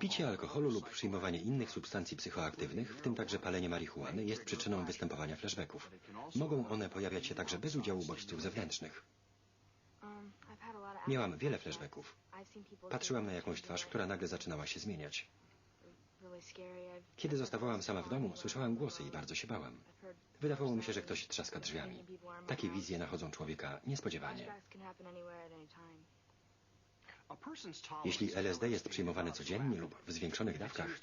Picie alkoholu lub przyjmowanie innych substancji psychoaktywnych, w tym także palenie marihuany, jest przyczyną występowania flashbacków. Mogą one pojawiać się także bez udziału bodźców zewnętrznych. Miałam wiele flashbacków. Patrzyłam na jakąś twarz, która nagle zaczynała się zmieniać. Kiedy zostawałam sama w domu, słyszałam głosy i bardzo się bałam. Wydawało mi się, że ktoś trzaska drzwiami. Takie wizje nachodzą człowieka niespodziewanie. Jeśli LSD jest przyjmowany codziennie lub w zwiększonych dawkach,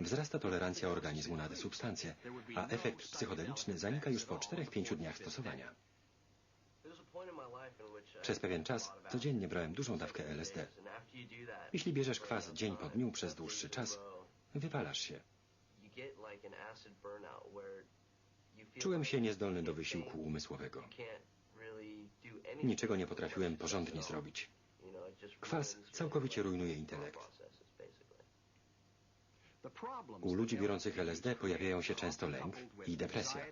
wzrasta tolerancja organizmu na tę substancję, a efekt psychodeliczny zanika już po 4-5 dniach stosowania. Przez pewien czas codziennie brałem dużą dawkę LSD. Jeśli bierzesz kwas dzień po dniu przez dłuższy czas, wypalasz się. Czułem się niezdolny do wysiłku umysłowego. Niczego nie potrafiłem porządnie zrobić. Kwas całkowicie rujnuje intelekt. U ludzi biorących LSD pojawiają się często lęk i depresja.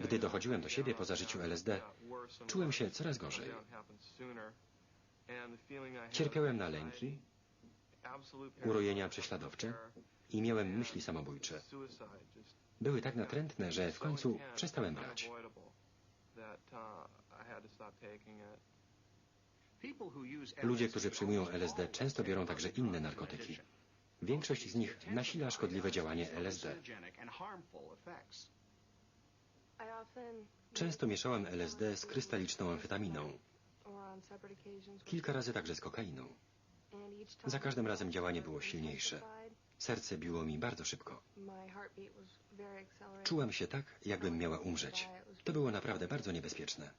Gdy dochodziłem do siebie po zażyciu LSD, czułem się coraz gorzej. Cierpiałem na lęki, urojenia prześladowcze i miałem myśli samobójcze. Były tak natrętne, że w końcu przestałem brać. Ludzie, którzy przyjmują LSD, często biorą także inne narkotyki. Większość z nich nasila szkodliwe działanie LSD. Często mieszałem LSD z krystaliczną amfetaminą. Kilka razy także z kokainą. Za każdym razem działanie było silniejsze. Serce biło mi bardzo szybko. Czułam się tak, jakbym miała umrzeć. To było naprawdę bardzo niebezpieczne.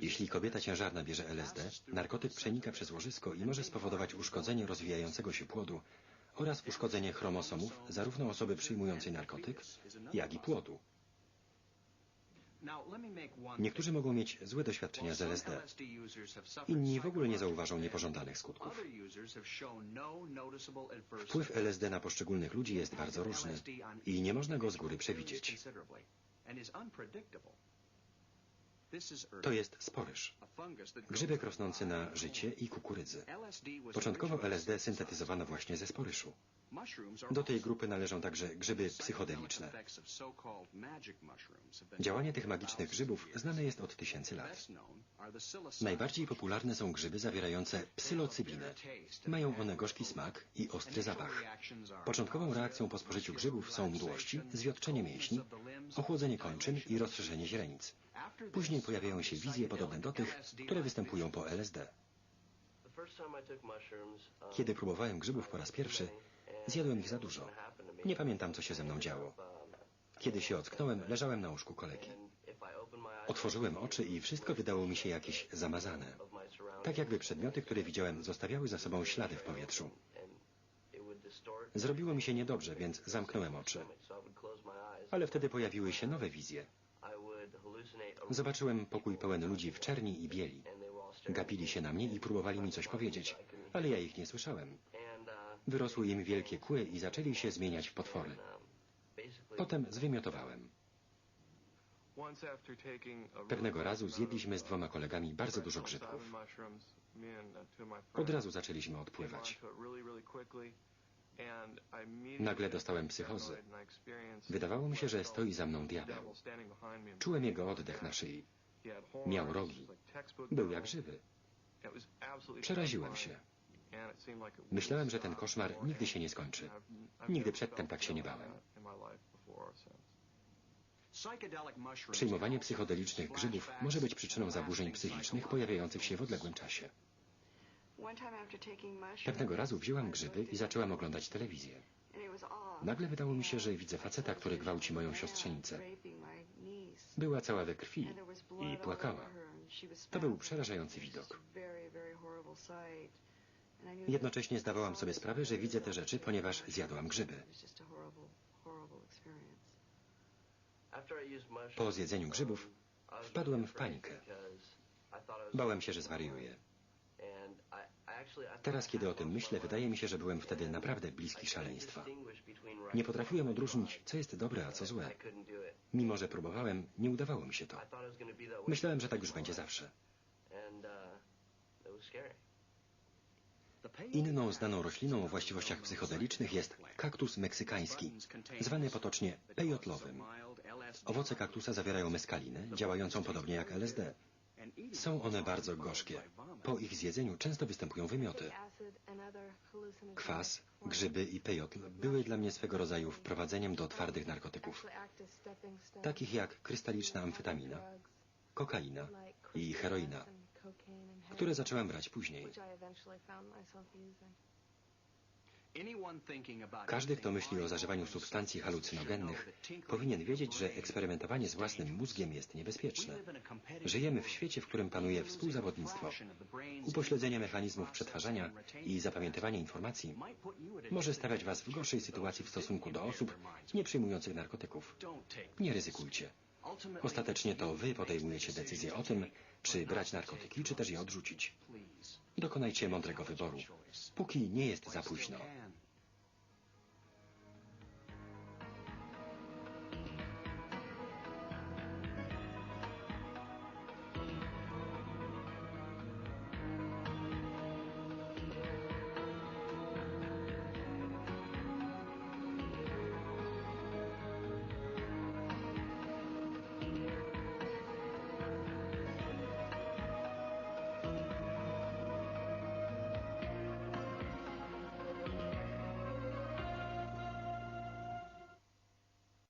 Jeśli kobieta ciężarna bierze LSD, narkotyk przenika przez łożysko i może spowodować uszkodzenie rozwijającego się płodu oraz uszkodzenie chromosomów zarówno osoby przyjmującej narkotyk, jak i płodu. Niektórzy mogą mieć złe doświadczenia z LSD. Inni w ogóle nie zauważą niepożądanych skutków. Wpływ LSD na poszczególnych ludzi jest bardzo różny i nie można go z góry przewidzieć. To jest sporyż. Grzybek rosnący na życie i kukurydzy. Początkowo LSD syntetyzowano właśnie ze sporyszu. Do tej grupy należą także grzyby psychodeliczne. Działanie tych magicznych grzybów znane jest od tysięcy lat. Najbardziej popularne są grzyby zawierające psylocybinę. Mają one gorzki smak i ostry zapach. Początkową reakcją po spożyciu grzybów są mdłości, zwiotczenie mięśni, ochłodzenie kończyn i rozszerzenie źrenic. Później pojawiają się wizje podobne do tych, które występują po LSD. Kiedy próbowałem grzybów po raz pierwszy, zjadłem ich za dużo. Nie pamiętam, co się ze mną działo. Kiedy się ocknąłem, leżałem na łóżku kolegi. Otworzyłem oczy i wszystko wydało mi się jakieś zamazane. Tak jakby przedmioty, które widziałem, zostawiały za sobą ślady w powietrzu. Zrobiło mi się niedobrze, więc zamknąłem oczy. Ale wtedy pojawiły się nowe wizje. Zobaczyłem pokój pełen ludzi w czerni i bieli. Gapili się na mnie i próbowali mi coś powiedzieć, ale ja ich nie słyszałem. Wyrosły im wielkie kły i zaczęli się zmieniać w potwory. Potem zwymiotowałem. Pewnego razu zjedliśmy z dwoma kolegami bardzo dużo grzybków. Od razu zaczęliśmy odpływać. Nagle dostałem psychozy. Wydawało mi się, że stoi za mną diabeł. Czułem jego oddech na szyi. Miał rogi. Był jak żywy. Przeraziłem się. Myślałem, że ten koszmar nigdy się nie skończy. Nigdy przedtem tak się nie bałem. Przyjmowanie psychodelicznych grzybów może być przyczyną zaburzeń psychicznych pojawiających się w odległym czasie. Pewnego razu wzięłam grzyby i zaczęłam oglądać telewizję. Nagle wydało mi się, że widzę faceta, który gwałci moją siostrzenicę. Była cała we krwi i płakała. To był przerażający widok. Jednocześnie zdawałam sobie sprawę, że widzę te rzeczy, ponieważ zjadłam grzyby. Po zjedzeniu grzybów wpadłem w panikę. Bałem się, że zwariuję. Teraz, kiedy o tym myślę, wydaje mi się, że byłem wtedy naprawdę bliski szaleństwa. Nie potrafiłem odróżnić, co jest dobre, a co złe. Mimo, że próbowałem, nie udawało mi się to. Myślałem, że tak już będzie zawsze. Inną znaną rośliną o właściwościach psychodelicznych jest kaktus meksykański, zwany potocznie pejotlowym. Owoce kaktusa zawierają meskalinę, działającą podobnie jak LSD. Są one bardzo gorzkie. Po ich zjedzeniu często występują wymioty. Kwas, grzyby i pejotl były dla mnie swego rodzaju wprowadzeniem do twardych narkotyków, takich jak krystaliczna amfetamina, kokaina i heroina, które zacząłem brać później. Każdy, kto myśli o zażywaniu substancji halucynogennych, powinien wiedzieć, że eksperymentowanie z własnym mózgiem jest niebezpieczne. Żyjemy w świecie, w którym panuje współzawodnictwo. Upośledzenie mechanizmów przetwarzania i zapamiętywanie informacji może stawiać Was w gorszej sytuacji w stosunku do osób nie przyjmujących narkotyków. Nie ryzykujcie. Ostatecznie to Wy podejmujecie decyzję o tym, czy brać narkotyki, czy też je odrzucić. Dokonajcie mądrego wyboru, póki nie jest za późno.